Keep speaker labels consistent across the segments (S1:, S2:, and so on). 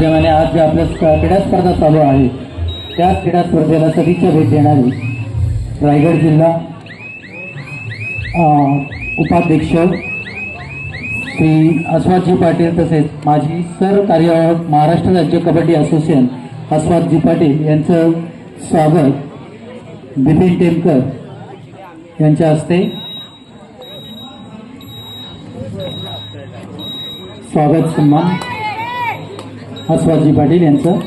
S1: निमित्ताने आज ज्या आपल्या क्रीडा स्पर्धा चालू आहे त्या क्रीडा स्पर्धेला सदिच्छा भेट देणारी रायगड जिल्हा उपाध्यक्ष श्री अस्वादजी पाटील तसेच माजी सर कार्यवाहक महाराष्ट्र राज्य कबड्डी असोसिएशन अस्वादजी पाटील यांचं स्वागत बिपिन टेमकर यांच्या हस्ते स्वागत सन्मान. अस्वादजी पाटील यांचं.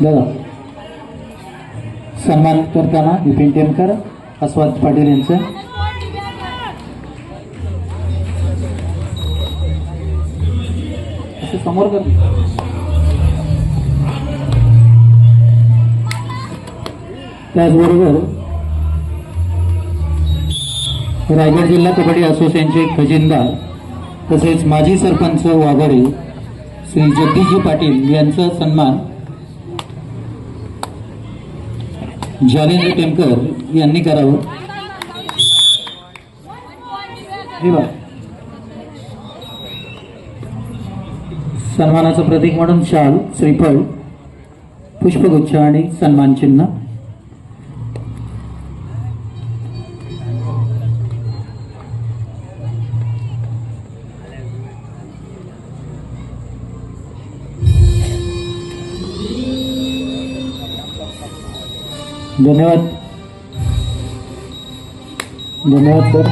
S1: दादा सन्मान करताना विपिन टेमकर अस्वाद पाटील यांचं. समोर कर. त्याचबरोबर रायगड जिल्हा कबड्डी असोसिएशनचे खजिनदार तसेच माजी सरपंच वाघाडे श्री जगदीशजी पाटील यांचा सन्मान जालेंद्र टेमकर यांनी करावं. सन्मानाचं प्रतीक म्हणून शाल श्रीफळ पुष्पगुच्छ आणि सन्मान धन्यवाद. धन्यवाद सर.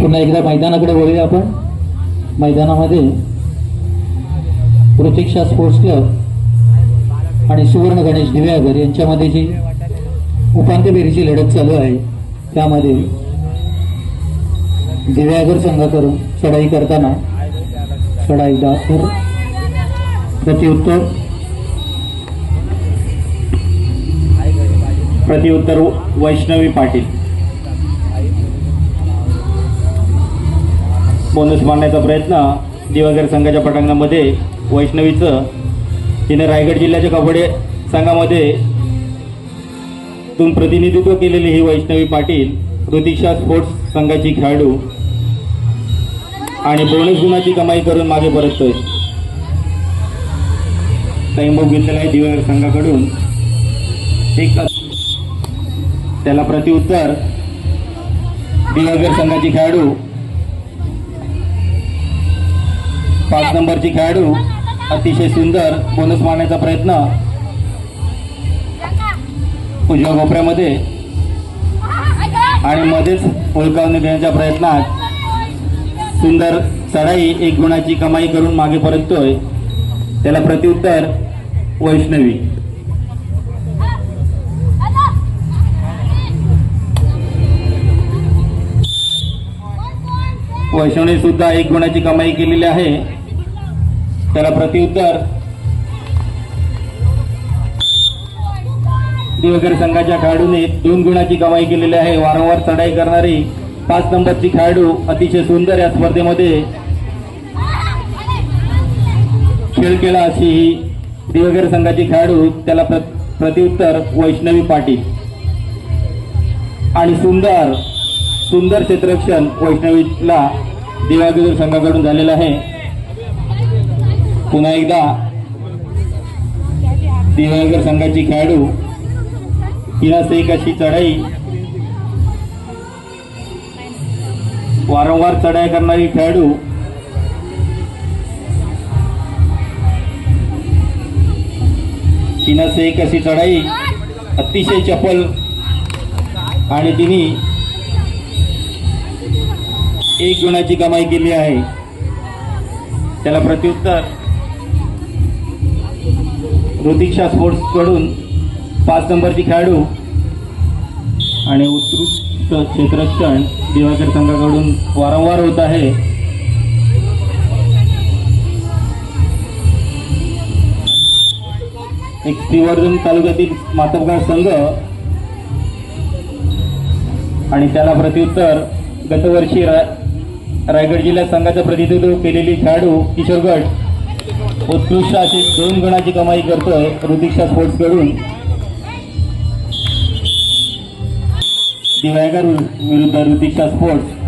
S1: पुन्हा एकदा मैदानाकडे वळूया आपण. मैदानामध्ये प्रतीक्षा स्पोर्ट्स क्लब आणि सुवर्ण गणेश दिव्यागर यांच्यामध्ये जी उपांत्य फेरीची लढत चालू आहे त्यामध्ये दिव्यागर संघाकडून चढाई करताना चढाई दाखर प्रत्युत्तर
S2: प्रतिउत्तर वैष्णवी पाटील. बोनस मारण्याचा प्रयत्न दिवागर संघाच्या पटांगणामध्ये वैष्णवीचं. तिने रायगड जिल्ह्याच्या कबड्डी संघामध्ये तून प्रतिनिधित्व केलेली ही वैष्णवी पाटील ऋतिक्षा स्पोर्ट्स संघाची खेळाडू. आणि बोनस गुणाची कमाई करून मागे परततोय. तैंबो घेतलेला आहे दिवाकर संघाकडून. एक त्याला प्रतिउत्तर दिवागर संघाची खेळाडू. पाच नंबरची खेळाडू. अतिशय सुंदर. बोनस मारण्याचा प्रयत्न. उजव्या कोपऱ्यामध्ये. आणि मध्येच उलकावणी घेण्याच्या प्रयत्नात. सुंदर चढाई एक गुणाची कमाई करून मागे परततोय. त्याला प्रत्युत्तर वैष्णवी. वैष्णवी सुद्धा एक गुणाची कमाई केलेली आहे. त्याला प्रत्युत्तर दिवकर संघाच्या खेळाडूने दोन गुणाची कमाई केलेली आहे. वारंवार चढाई करणारी पाच नंबरची खेळाडू अतिशय सुंदर या स्पर्धेमध्ये खेळ केला अशी ही दिवगर संघाची खेळाडू त्याला प्र प्रत्युत्तर वैष्णवी पाटील. आणि सुंदर सुंदर क्षेत्ररक्षण वैष्णवीला दिवागर संघाकडून झालेलं आहे. पुन्हा एकदा दिवागर संघाची खेळाडू हिरास एक अशी चढाई वारंवार चढाई करणारी खेळाडू. तिनं एक अशी चढाई. अतिशय चपल. आणि तिने एक गुणाची कमाई केली आहे. त्याला प्रत्युत्तर. ऋतिक्षा स्पोर्ट्सकडून पाच नंबरची खेळाडू. आणि उत्कृष्ट क्षेत्ररक्षण दिवाकर संघाकडून वारंवार होत आहे. एक श्रीवर्धन तालुक्यातील मातबगाव संघ आणि त्याला प्रत्युत्तर गतवर्षी रा रायगड जिल्ह्यात संघाचं प्रतिनिधित्व केलेली खेळाडू किशोरगड उत्कृष्ट अशी दोन गुणाची कमाई करतोय ऋतिक्षा स्पोर्ट्सकडून. दिवायकर विरुद्ध ऋतिक्षा स्पोर्ट्स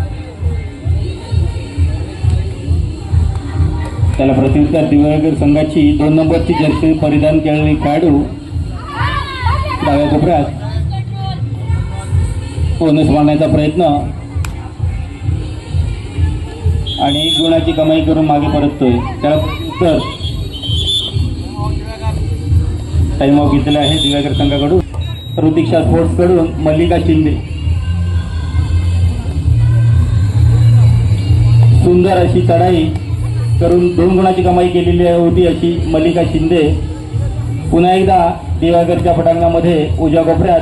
S2: त्याला प्रत्युत्तर दिवाळकर संघाची दोन नंबरची जर्सी परिधान केलेली खेळाडू डाव्या कोपऱ्यात बोनस मारण्याचा प्रयत्न. आणि एक गुणाची कमाई करून मागे परततोय. त्याला उत्तर टाइम ऑफ घेतलेला आहे दिवाकर संघाकडून. ऋतिक्षा स्पोर्ट्सकडून मल्लिका शिंदे. सुंदर अशी चढाई करून दोन गुणाची कमाई केलेली होती अशी मल्लिका शिंदे. पुन्हा एकदा दिवागरच्या पटांगणामध्ये उज्या कोपऱ्यात.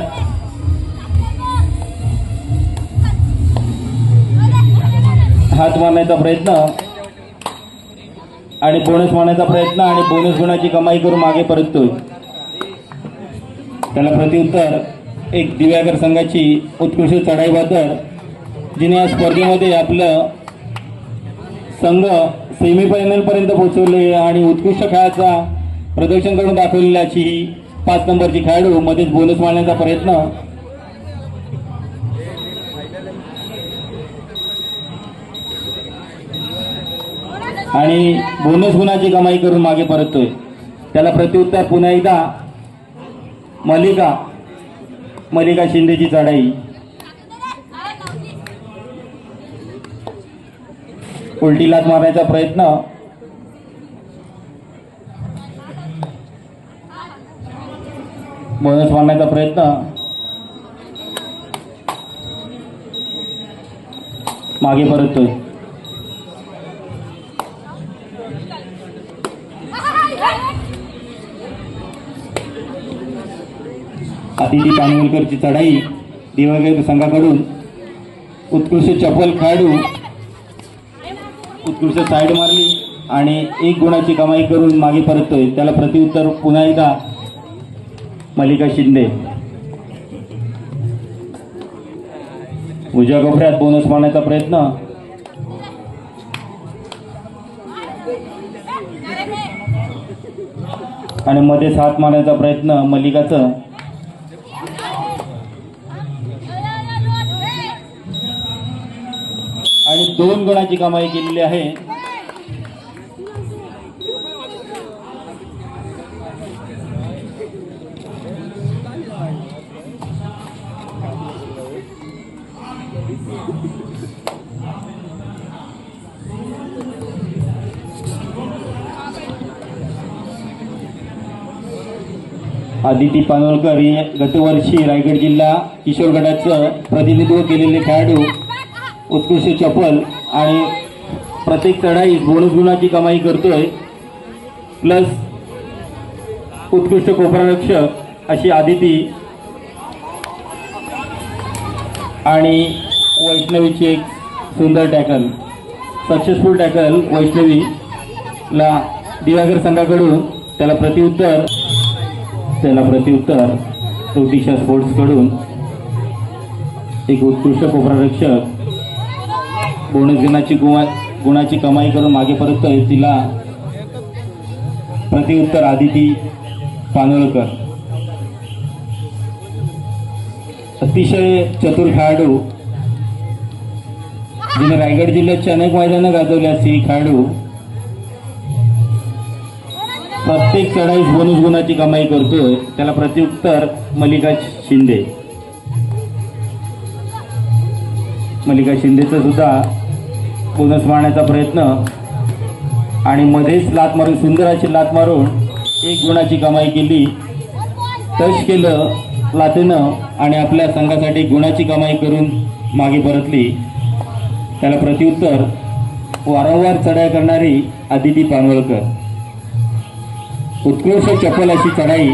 S2: हात मारण्याचा प्रयत्न आणि बोनस मारण्याचा प्रयत्न आणि बोनस गुणाची कमाई करून मागे परततोय. त्याला प्रत्युत्तर एक दिव्यागर संघाची उत्कृष्ट चढाई बहादर जिने या स्पर्धेमध्ये आपलं संघ सेमीफायनलपर्यंत पोहोचवले आणि उत्कृष्ट खेळाचा प्रदर्शन करून दाखवलेल्याची ही पाच नंबरची खेळाडू मध्येच बोनस मारण्याचा प्रयत्न. आणि बोनस गुणाची कमाई करून मागे परततोय. त्याला प्रत्युत्तर पुन्हा एकदा मलिका मलिका शिंदेची चढाई. उलटी लात मारण्याचा प्रयत्न. बोनस मारण्याचा प्रयत्न. मागे परततोय. अतिथी पानवलकरची चढाई दिवंगत संघाकडून. उत्कृष्ट चपल खेळाडू दुसरं साईड मारली आणि एक गुणाची कमाई करून मागे परततोय. त्याला प्रतिउत्तर पुन्हा एकदा मल्लिका शिंदे. उजव्या कोपऱ्यात बोनस मारण्याचा प्रयत्न. आणि मध्ये साथ मारण्याचा प्रयत्न मल्लिकाचं. दोन गुणाची कमाई केलेली आहे. आदिती पानोलकर हे गतवर्षी रायगड जिल्हा किशोर गटाचं प्रतिनिधित्व केलेले खेळाडू उत्कृष्ट चपल आणि प्रत्येक चढाई बोनस गुणाची कमाई करतोय. प्लस उत्कृष्ट कोपरारक्षक अशी आदिती. आणि वैष्णवीची एक सुंदर टॅकल सक्सेसफुल टॅकल वैष्णवीला दिवाकर संघाकडून त्याला प्रत्युत्तर. त्याला प्रतिउत्तर ऋतिशा स्पोर्ट्सकडून एक उत्कृष्ट कोपरारक्षक बोनस गुणाची गुवा गुणाची कमाई करून मागे परततोय तिला प्रतिउत्तर आदिती पानोळकर. अतिशय चतुर खेळाडू. जिने रायगड जिल्ह्याचे अनेक मैदानं गाजवली अशी ही खेळाडू. प्रत्येक चढाईस बोनस गुणाची कमाई करतोय. त्याला प्रत्युत्तर मल्लिका शिंदे. मल्लिका शिंदेचं सुद्धा बोनस मारण्याचा प्रयत्न. आणि मध्येच लात मारून सुंदर अशी लात मारून एक गुणाची कमाई केली. टच केलं लातेनं आणि आपल्या संघासाठी गुणाची कमाई करून मागे परतली. त्याला प्रत्युत्तर वारंवार चढाई करणारी आदिती पानवळकर उत्कृष्ट चपल अशी चढाई.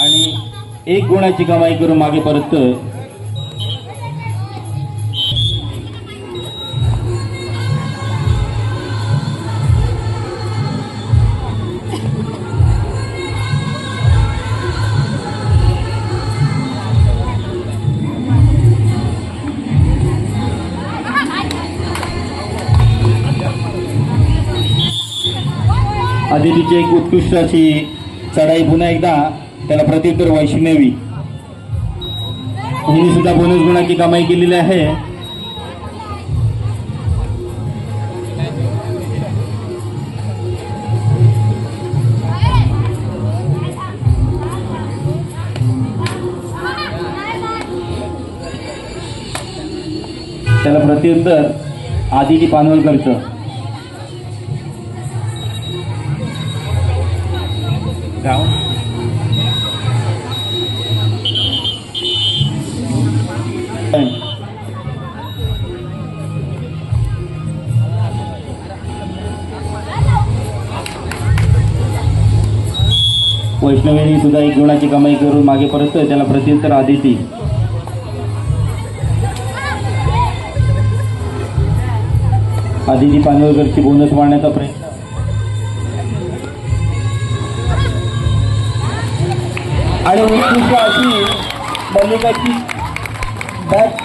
S2: आणि एक गुणाची कमाई करून मागे परततोय. आदितीची एक उत्कृष्ट अशी चढाई पुन्हा एकदा त्याला प्रत्युत्तर वैष्णवी हिने सुद्धा बोनस गुणाची कमाई केलेली आहे. त्याला प्रत्युत्तर आदिती पानवलकरचं. गाव? वैष्णवीने सुद्धा एक गुणाची कमाई करून मागे परततोय त्याला प्रत्युत्तर आदिती. आदिती पानवेकरची बोनस मारण्याचा प्रयत्न. आणि उत्कृष्ट अशी मल्लिकाची बॅट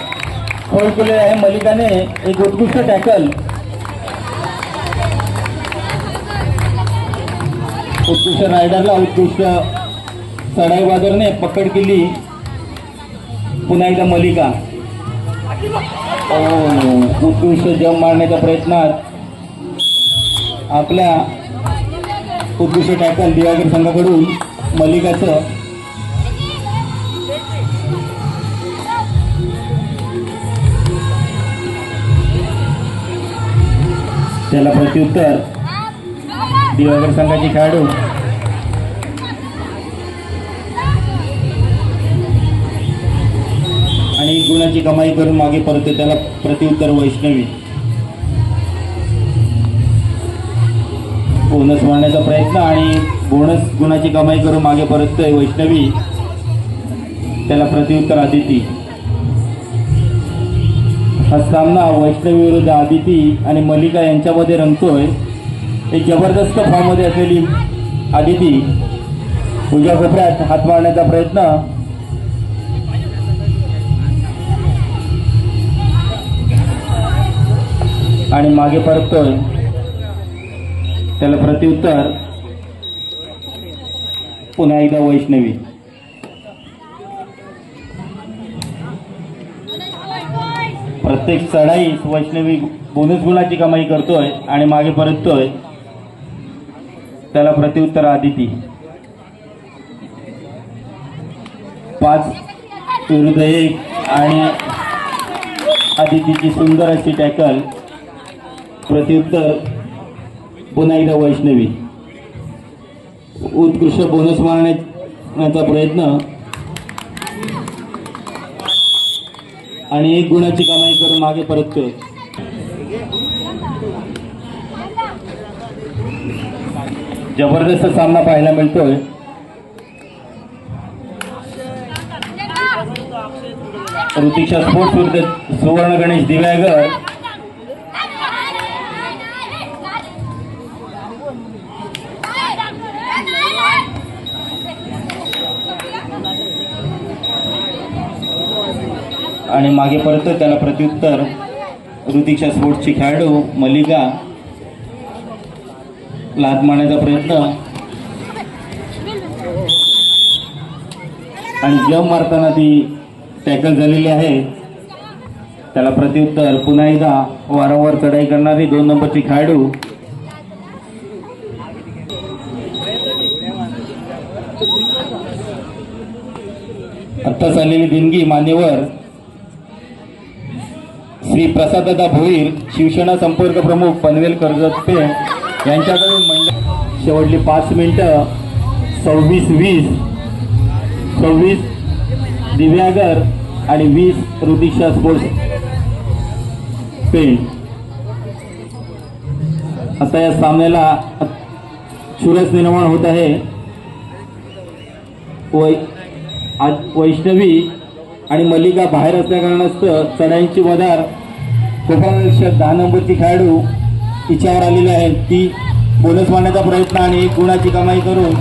S2: होल्ड केलेली आहे. मल्लिकाने एक उत्कृष्ट टॅकल उत्कृष्ट रायडरला उत्कृष्ट चढाई बाजारने पकड केली. पुन्हा एकदा मल्लिका. उत्कृष्ट जम मारण्याच्या प्रयत्नात आपल्या उत्कृष्ट टॅकल दिवाकर संघाकडून मल्लिकाचं त्याला प्रत्युत्तर. दिवागर संघाचे खेळाडू. आणि गुणाची कमाई करून मागे परतते त्याला प्रत्युत्तर वैष्णवी. बोनस मारण्याचा प्रयत्न आणि बोनस गुणाची कमाई करून मागे परततोय वैष्णवी. त्याला प्रत्युत्तर आदिती. हा सामना वैष्णवी विरुद्ध आदिती आणि मल्लिका यांच्यामध्ये रंगतोय. एक जबरदस्त फॉर्ममध्ये असलेली आदिती उजव्या कोपऱ्यात हात मारण्याचा प्रयत्न. आणि मागे परततोय. त्याला प्रत्युत्तर. पुन्हा एकदा वैष्णवी. प्रत्येक चढाई वैष्णवी बोनस गुणाची कमाई करतोय आणि मागे परततोय. त्याला प्रत्युत्तर आदिती. पाच विरुद्ध एक आणि आदितीची सुंदर अशी टॅकल. प्रत्युत्तर पुन्हा एकदा वैष्णवी. उत्कृष्ट बोनस मारण्याचा प्रयत्न आणि एक गुणाची कमाई करून मागे परततोय जबरदस्त सामना पाहायला मिळतोय. ऋतिक्षा स्पोर्ट्स सुवर्ण गणेश दिव्यागर आणि मागे परत त्याला प्रत्युत्तर. ऋतिक्षा स्पोर्ट्सची खेळाडू मल्लिका लात मारण्याचा प्रयत्न. आणि जम मारताना ती टॅकल झालेली आहे. त्याला प्रत्युत्तर. पुन्हा एकदा वारंवार चढाई करणारी दोन नंबरची खेळाडू. आत्ताच आलेली देणगी मान्यवर श्री प्रसाददादा भोईर शिवसेना संपर्क प्रमुख पनवेल कर्जतपे यांच्याकडून मंडळ शेवटली पाच मिनिटं सव्वीस वीस सव्वीस दिव्यागर आणि वीस ऋतिक्षा स्पोर्ट्स पेंट आता या सामन्याला चुरस निर्माण होत आहे. वै वैष्णवी आणि मल्लिका बाहेर असल्या कारणास्तव चढाईची मदार कोकणापेक्षा दहा नंबरची खेळाडू तिच्यावर आलेली आहे ती बोनस मारण्याचा प्रयत्न आणि एक गुणाची कमाई करून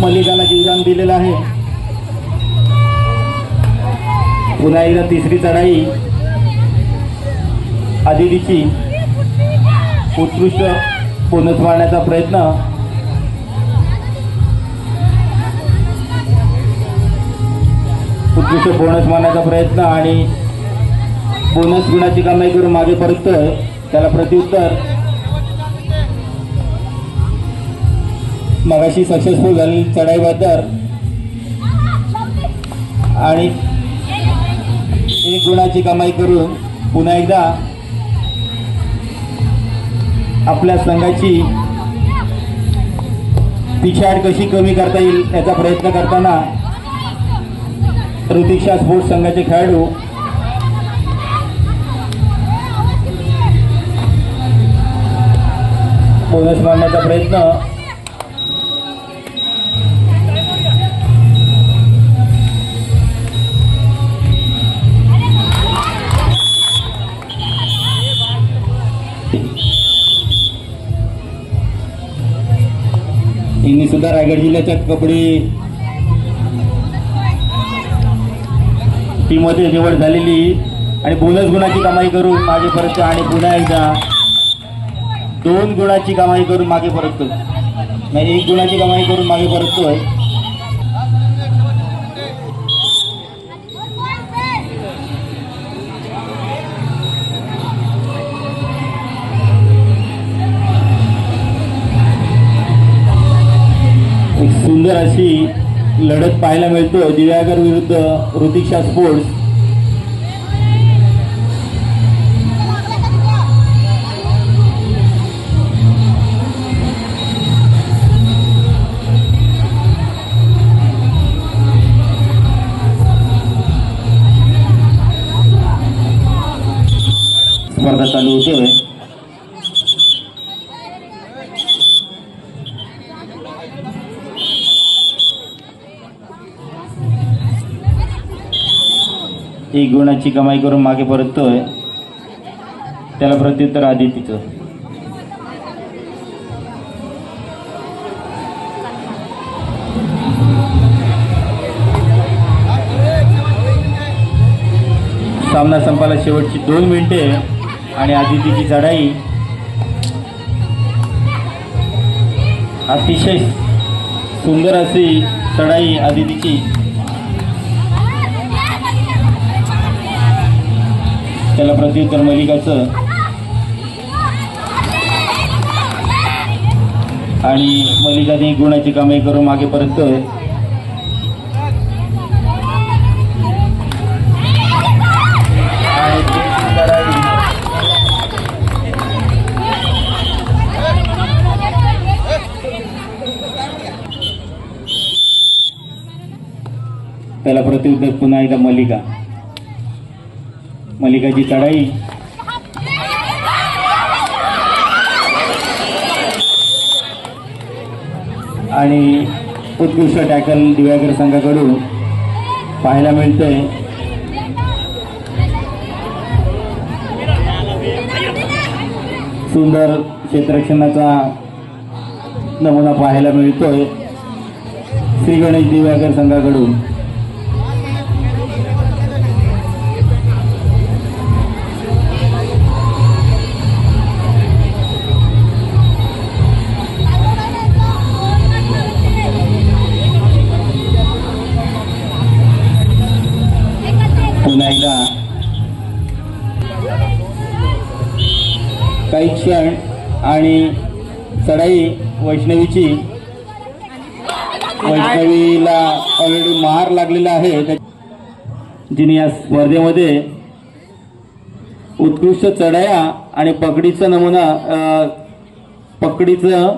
S2: मल्लिकाला जीवदान दिलेलं आहे. पुन्हा एकदा तिसरी चढाई. आदितीची उत्कृष्ट बोनस मारण्याचा प्रयत्न. उत्कृष्ट बोनस मारण्याचा प्रयत्न आणि बोनस गुणाची कमाई करून मागे परततोय. त्याला प्रत्युत्तर. मगाशी सक्सेसफुल झाली चढाई बहादर आणि एक गुणाची कमाई करून पुन्हा एकदा आपल्या संघाची पिछाड कशी कमी करता येईल याचा प्रयत्न करताना ऋतिक्षा स्पोर्ट्स संघाचे खेळाडू बोनस मारण्याचा प्रयत्न. यांनी सुद्धा रायगड जिल्ह्याच्या कबड्डी टीममध्ये निवड झालेली. आणि बोनस गुणाची कमाई करून माझे परत आणि पुन्हा एकदा दोन गुणाची कमाई करून मागे परततो. नाही एक गुणाची कमाई करून मागे परततोय एक सुंदर अशी लढत पाहायला मिळतो दिव्यागर विरुद्ध ऋतिक्षा स्पोर्ट्स. स्पर्धा एक गुणाची कमाई करून मागे परततोय। त्याला प्रत्युत्तर आदितीचं। सामना संपायला शेवटची दोन मिनिटे। आणि आदितीची चढाई अतिशय सुंदर अशी चढाई आदितीची. त्याला प्रत्युत्तर मलिकाचं आणि मलिकाने गुणाची कमाई करून मागे परततोय. त्याला प्रत्युत्तर पुन्हा एकदा मलिका मलिकाची चढाई. आणि उत्कृष्ट टॅकल दिव्यागर संघाकडून पाहायला मिळतंय सुंदर क्षेत्ररक्षणाचा नमुना पाहायला मिळतोय. श्री गणेश दिव्याकर संघाकडून. चढाई क्षण आणि चढाई वैष्णवीची. वैष्णवीला ऑलरेडी मार लागलेला आहे. जिने या स्पर्धेमध्ये उत्कृष्ट चढाया आणि पकडीचा नमुना पकडीचं